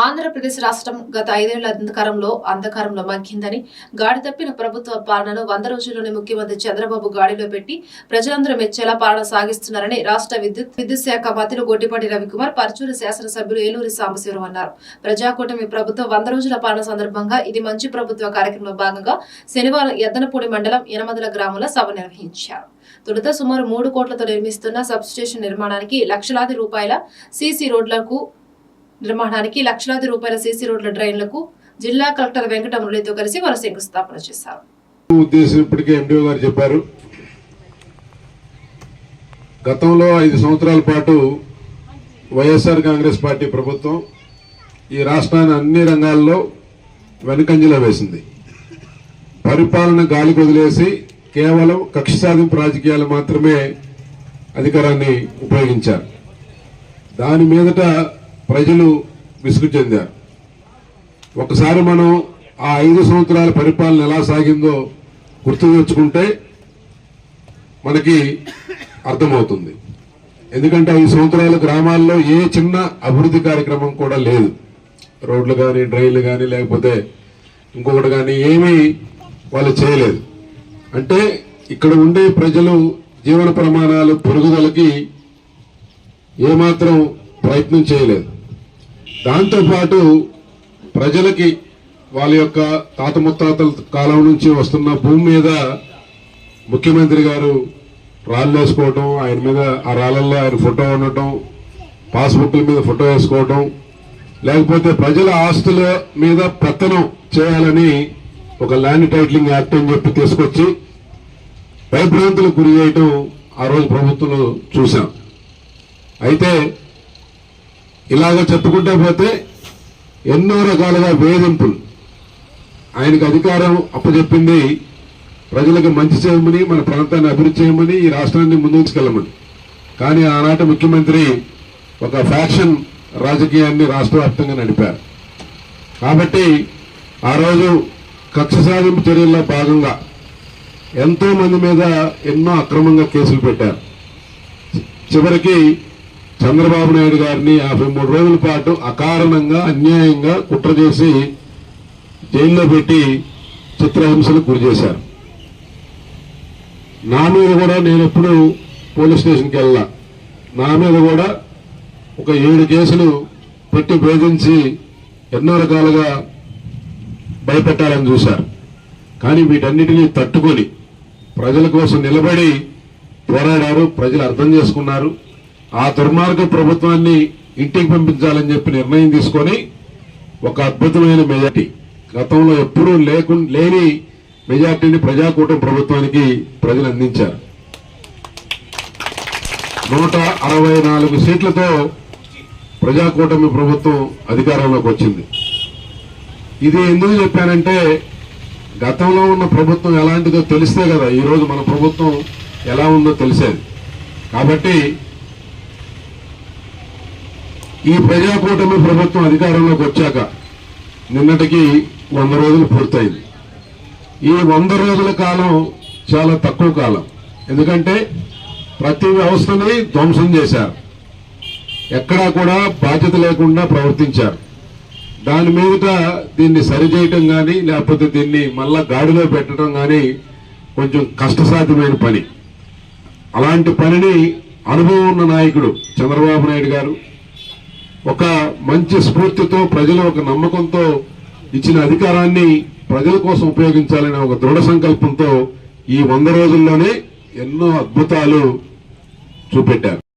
ఆంధ్రప్రదేశ్ రాష్ట్రం గత ఐదేళ్ళ అంధకారంలో అంధకారంలో మగ్గిందని గాడి తప్పిన ప్రభుత్వ పాలనను వంద రోజుల్లోనే ముఖ్యమంత్రి చంద్రబాబు గాడిలో పెట్టి ప్రజలందరూ మెచ్చేలా పాలన సాగిస్తున్నారని రాష్ట్ర విద్యుత్ విద్యుత్ శాఖ మంత్రులు గొడ్డిపాటి రవికుమార్ పరచూరు శాసనసభ్యులు ఏలూరి సాంబశివరావు అన్నారు. ప్రజాకూటమి ప్రభుత్వం వంద రోజుల పాలన సందర్భంగా ఇది మంచి ప్రభుత్వ కార్యక్రమంలో భాగంగా శనివారం ఎద్దనపూడి మండలం ఎనమదల గ్రామంలో సభ నిర్వహించారు. తొలుత సుమారు మూడు కోట్లతో నిర్మిస్తున్న సబ్ స్టేషన్ నిర్మాణానికి లక్షలాది రూపాయల సీసీ రోడ్లకు నిర్మాణానికి లక్షలాది రూపాయల సీసీ రోడ్ల డ్రైన్లకు జిల్లా కలెక్టర్ వెంకట మురళితో కలిసి వారు శంకుస్థాపన చేశారు. ఉద్దేశం ఇప్పటికే ఎండిఓ గారు చెప్పారు. గతంలో ఐదు సంవత్సరాల పాటు వైఎస్ఆర్ కాంగ్రెస్ పార్టీ ప్రభుత్వం ఈ రాష్ట్రాన్ని అన్ని రంగాల్లో వెనుకంజలో వేసింది. పరిపాలన గాలి వదిలేసి కేవలం కక్ష సాధింపు రాజకీయాలు మాత్రమే అధికారాన్ని ఉపయోగించారు. దాని మీదట ప్రజలు విసుగు చెందారు. ఒకసారి మనం ఆ ఐదు సంవత్సరాల పరిపాలన ఎలా సాగిందో గుర్తు తెచ్చుకుంటే మనకి అర్థమవుతుంది. ఎందుకంటే ఐదు సంవత్సరాల గ్రామాల్లో ఏ చిన్న అభివృద్ధి కార్యక్రమం కూడా లేదు. రోడ్లు కానీ డ్రైన్లు కానీ లేకపోతే ఇంకొకటి కానీ ఏమీ వాళ్ళు చేయలేదు. అంటే ఇక్కడ ఉండే ప్రజలు జీవన ప్రమాణాలు పెరుగుదలకి ఏమాత్రం ప్రయత్నం చేయలేదు. దాంతోపాటు ప్రజలకి వాళ్ళ యొక్క తాత ముత్తాతల కాలం నుంచి వస్తున్న భూమి మీద ముఖ్యమంత్రి గారు రాళ్ళు వేసుకోవటం ఆయన మీద ఆ రాళ్ళల్లో ఆయన ఫోటో ఉండటం పాస్బుక్ల మీద ఫోటో వేసుకోవటం లేకపోతే ప్రజల ఆస్తుల మీద పెత్తనం చేయాలని ఒక ల్యాండ్ టైటిలింగ్ యాక్ట్ అని చెప్పి తీసుకొచ్చి భయభ్రాంతులకు గురి చేయటం ఆ రోజు ప్రభుత్వంలో చూశాం. అయితే ఇలాగ చెప్పుకుంటే పోతే ఎన్నో రకాలుగా వేధింపులు. ఆయనకు అధికారం అప్పచెప్పింది ప్రజలకు మంచి చేయమని మన ప్రాంతాన్ని అభివృద్ధి చేయమని ఈ రాష్ట్రాన్ని ముందుకెళ్ళమని. కానీ ఆనాటి ముఖ్యమంత్రి ఒక ఫ్యాక్షన్ రాజకీయాన్ని రాష్ట్ర నడిపారు. కాబట్టి ఆ రోజు కక్ష సాధింపు చర్యల్లో భాగంగా ఎంతో మంది మీద ఎన్నో అక్రమంగా కేసులు పెట్టారు. చివరికి చంద్రబాబు నాయుడు గారిని యాభై మూడు రోజుల పాటు అకారణంగా అన్యాయంగా కుట్ర చేసి జైల్లో పెట్టి చిత్రహింసలకు గురి చేశారు. నా మీద కూడా నేను ఎప్పుడు పోలీస్ స్టేషన్కి వెళ్ళా నా మీద కూడా ఒక ఏడు కేసులు పెట్టి భేదించి ఎన్నో రకాలుగా భయపెట్టాలని చూశారు. కానీ వీటన్నిటినీ తట్టుకొని ప్రజల కోసం నిలబడి పోరాడారు ప్రజలు అర్థం చేసుకున్నారు. ఆ దుర్మార్గ ప్రభుత్వాన్ని ఇంటికి పంపించాలని చెప్పి నిర్ణయం తీసుకొని ఒక అద్భుతమైన మెజార్టీ. గతంలో ఎప్పుడూ లేకు లేని మెజార్టీని ప్రజాకూటమి ప్రభుత్వానికి ప్రజలు అందించారు. నూట అరవై నాలుగు సీట్లతో ప్రజాకూటమి ప్రభుత్వం అధికారంలోకి వచ్చింది. ఇది ఎందుకు చెప్పానంటే గతంలో ఉన్న ప్రభుత్వం ఎలాంటిదో తెలిస్తే కదా ఈరోజు మన ప్రభుత్వం ఎలా ఉందో తెలిసేది. కాబట్టి ఈ ప్రజాకూటమి ప్రభుత్వం అధికారంలోకి వచ్చాక నిన్నటికి వంద రోజులు పూర్తయింది. ఈ వంద రోజుల కాలం చాలా తక్కువ కాలం. ఎందుకంటే ప్రతి వ్యవస్థని ధ్వంసం చేశారు. ఎక్కడా కూడా బాధ్యత లేకుండా ప్రవర్తించారు. దాని మీదట దీన్ని సరిచేయటం కానీ లేకపోతే దీన్ని మళ్ళా గాడిలో పెట్టడం కానీ కొంచెం కష్టసాధ్యమైన పని. అలాంటి పనిని అనుభవం ఉన్న నాయకుడు చంద్రబాబు నాయుడు గారు ఒక మంచి స్ఫూర్తితో ప్రజలు ఒక నమ్మకంతో ఇచ్చిన అధికారాన్ని ప్రజల కోసం ఉపయోగించాలనే ఒక దృఢ సంకల్పంతో ఈ వంద రోజుల్లోనే ఎన్నో అద్భుతాలు చూపెట్టారు.